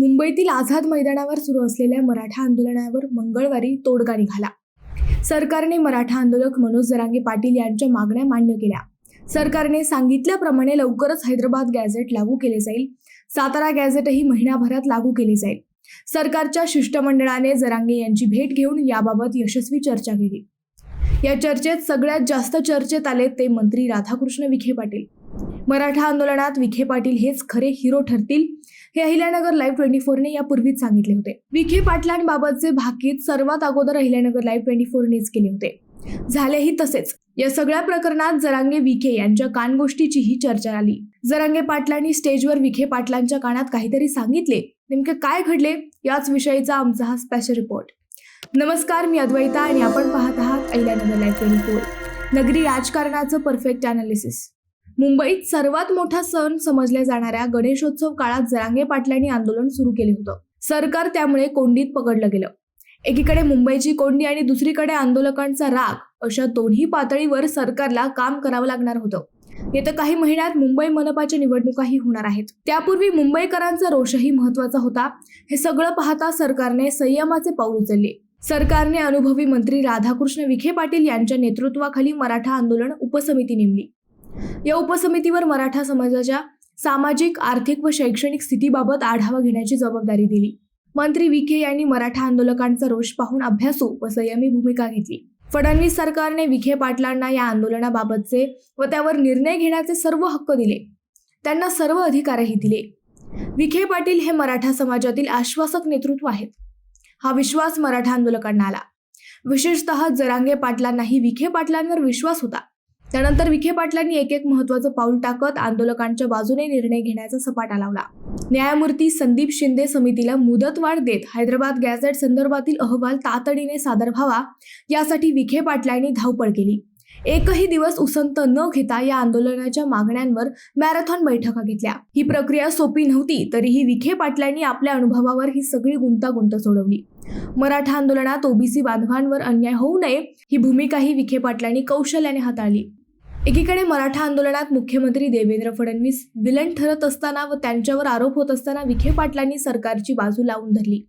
मुंबईतील आझाद मैदानावर सुरू असलेल्या मराठा आंदोलनावर मंगळवारी तोडगा निघाला सरकारने मराठा आंदोलक मनोज जरांगे पाटील यांच्या मागण्या मान्य केल्या. सरकारने सांगितल्याप्रमाणे लवकरच हैदराबाद गॅझेट लागू केले जाईल. सातारा गॅझेटही महिनाभरात लागू केले जाईल. सरकारच्या शिष्टमंडळाने जरांगे यांची भेट घेऊन याबाबत यशस्वी चर्चा केली. या चर्चेत सगळ्यात जास्त चर्चेत आले ते मंत्री राधाकृष्ण विखे पाटील. मराठा आंदोलनात विखे पाटील हेच खरे हिरो ठरतील हे अहिल्यानगर लाईव्ह ट्वेंटी फोरने यापूर्वीच सांगितले होते. विखे पाटलांबाबतचे भाकीत सर्वात अगोदर अहिल्यानगर लाईव्ह ट्वेंटी फोरनेच केले होते. झालेही तसेच. या सगळ्या प्रकरणात जरांगे विखे यांच्या कानगोष्टीचीही चर्चा आली जरांगे पाटलांनी स्टेजवर विखे पाटलांच्या कानात काहीतरी सांगितले. नेमके काय घडले? याच विषयीचा आमचा हा स्पेशल रिपोर्ट नमस्कार मी अद्वैता आणि आपण पाहत आहात अहिल्यानगर लाईव्ह ट्वेंटी फोर नगरी राजकारणाचं परफेक्ट अनालिसिस मुंबईत सर्वात मोठा सण समजल्या जाणाऱ्या गणेशोत्सव काळात जरांगे पाटलांनी आंदोलन सुरू केले होतं. सरकार त्यामुळे कोंडीत पकडलं गेलं. एकीकडे मुंबईची कोंडी आणि दुसरीकडे आंदोलकांचा राग अशा दोन्ही पातळीवर सरकारला काम करावं लागणार होतं. येत्या काही महिन्यात मुंबई मनपाच्या निवडणुकाही होणार आहेत. त्यापूर्वी मुंबईकरांचा रोषही महत्त्वाचा होता. हे सगळं पाहता सरकारने संयमाचे पाऊल उचलले. सरकारने अनुभवी मंत्री राधाकृष्ण विखे पाटील यांच्या नेतृत्वाखाली मराठा आंदोलन उपसमिती नेमली. या उपसमितीवर मराठा समाजाच्या सामाजिक आर्थिक व शैक्षणिक स्थितीबाबत आढावा घेण्याची जबाबदारी दिली. मंत्री विखे यांनी मराठा आंदोलकांचा रोष पाहून अभ्यासू व संयमी भूमिका घेतली. फडणवीस सरकारने विखे पाटलांना या आंदोलनाबाबतचे व त्यावर निर्णय घेण्याचे सर्व हक्क दिले. त्यांना सर्व अधिकारही दिले. विखे पाटील हे मराठा समाजातील आश्वासक नेतृत्व आहेत. हा विश्वास मराठा आंदोलकांना आला. विशेषतः जरांगे पाटलांनाही विखे पाटलांवर विश्वास होता. त्यानंतर विखे पाटलांनी एक एक महत्वाचं पाऊल टाकत आंदोलकांच्या बाजूने निर्णय घेण्याचा सपाटा लावला. न्यायमूर्ती संदीप शिंदे समितीला मुदतवाढ देत हैदराबाद गॅझेट संदर्भातील अहवाल तातडीने सादर व्हावा यासाठी विखे पाटलांनी धावपळ केली. एकही दिवस उसंत न घेता या आंदोलनाच्या मागण्यांवर मॅरेथॉन बैठका घेतल्या. ही प्रक्रिया सोपी नव्हती तरीही विखे पाटलांनी आपल्या अनुभवावर ही सगळी गुंतागुंत सोडवली. मराठा आंदोलनात ओबीसी बांधवांवर अन्याय होऊ नये ही भूमिकाही विखे पाटलांनी कौशल्याने हाताळली. एकीकडे मराठा आंदोलनात मुख्यमंत्री देवेंद्र फडणवीस विलन ठरत असताना व त्यांच्यावर आरोप होत असताना विखे पाटलांनी सरकारची बाजू लावून धरली.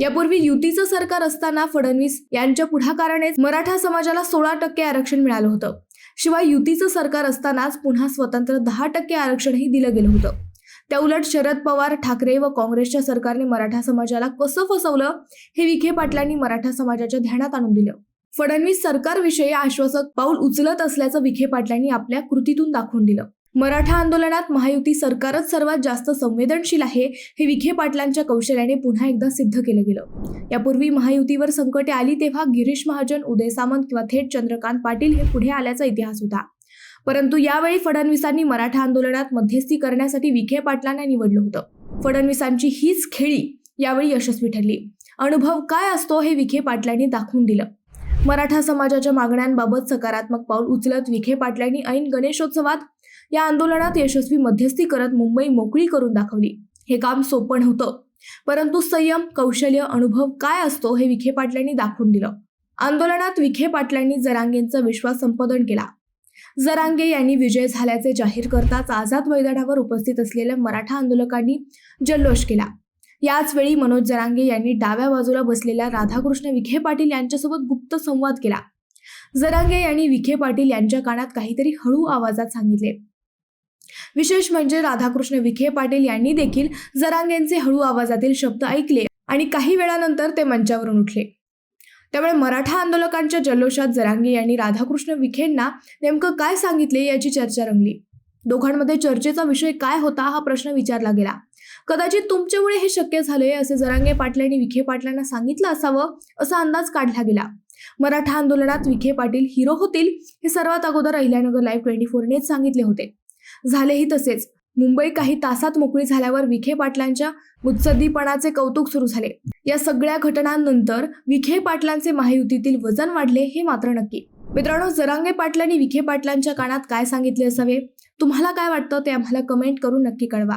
यापूर्वी युतीचं सरकार असताना फडणवीस यांच्या पुढाकारानेच मराठा समाजाला सोळा टक्के आरक्षण मिळालं होतं. शिवाय युतीचं सरकार असतानाच पुन्हा स्वतंत्र दहा टक्के आरक्षणही दिलं गेलं होतं. त्याउलट शरद पवार ठाकरे व काँग्रेसच्या सरकारने मराठा समाजाला कसं फसवलं हे विखे पाटलांनी मराठा समाजाच्या ध्यानात आणून दिलं. फडणवीस सरकारविषयी आश्वासक पाऊल उचलत असल्याचं विखे पाटलांनी आपल्या कृतीतून दाखवून दिलं. मराठा आंदोलनात महायुती सरकारच सर्वात जास्त संवेदनशील आहे हे विखे पाटलांच्या कौशल्याने पुन्हा एकदा सिद्ध केलं गेलं. यापूर्वी महायुतीवर संकटे आली तेव्हा गिरीश महाजन उदय सामंत किंवा थेट चंद्रकांत पाटील हे पुढे आल्याचा इतिहास होता. परंतु यावेळी फडणवीसांनी मराठा आंदोलनात मध्यस्थी करण्यासाठी विखे पाटलांना निवडलं होतं. फडणवीसांची हीच खेळी यावेळी यशस्वी ठरली. अनुभव काय असतो हे विखे पाटलांनी दाखवून दिलं. मराठा समाजाच्या मागण्यांबाबत सकारात्मक पाऊल उचलत विखे पाटलांनी ऐन गणेशोत्सवात या आंदोलनात यशस्वी मध्यस्थी करत मुंबई मोकळी करून दाखवली. हे काम सोपं नव्हतं. परंतु संयम कौशल्य अनुभव काय असतो हे विखे पाटलांनी दाखवून दिलं. आंदोलनात विखे पाटलांनी जरांगेंचा विश्वास संपादन केला. जरांगे यांनी विजय झाल्याचे जाहीर करताच आझाद मैदानावर उपस्थित असलेल्या मराठा आंदोलकांनी जल्लोष केला. याचवेळी मनोज जरांगे यांनी डाव्या बाजूला बसलेल्या राधाकृष्ण विखे पाटील यांच्यासोबत गुप्त संवाद केला. जरांगे यांनी विखे पाटील यांच्या कानात काहीतरी हळू आवाजात सांगितले. विशेष म्हणजे राधाकृष्ण विखे पाटील यांनी देखील जरांगेंचे हळू आवाजातील शब्द ऐकले आणि काही वेळानंतर ते मंचावरून उठले. त्यामुळे मराठा आंदोलकांच्या जल्लोषात जरांगे यांनी राधाकृष्ण विखेंना नेमकं काय सांगितले याची चर्चा रंगली. दोघांमध्ये चर्चेचा विषय काय होता हा प्रश्न विचारला गेला. कदाचित तुमच्यामुळे हे शक्य झाले असे जरांगे पाटलांनी विखे पाटलांना सांगितलं असावं असा अंदाज काढला गेला. मराठा आंदोलनात विखे पाटील हिरो होतील हे सर्वात अगोदर अहिल्यानगर लाईव्ह ट्वेंटी फोरनेच सांगितले होते. झालेही तसेच. मुंबई काही तासात मोकळी झाल्यावर विखे पाटलांच्या मुत्सद्दीपणाचे कौतुक सुरू झाले. या सगळ्या घटनांनंतर विखे पाटलांचे महायुतीतील वजन वाढले हे मात्र नक्की. मित्रांनो जरांगे पाटलांनी विखे पाटलांच्या कानात काय सांगितले असावे? तुम्हाला काय वाटतं ते आम्हाला कमेंट करून नक्की कळवा.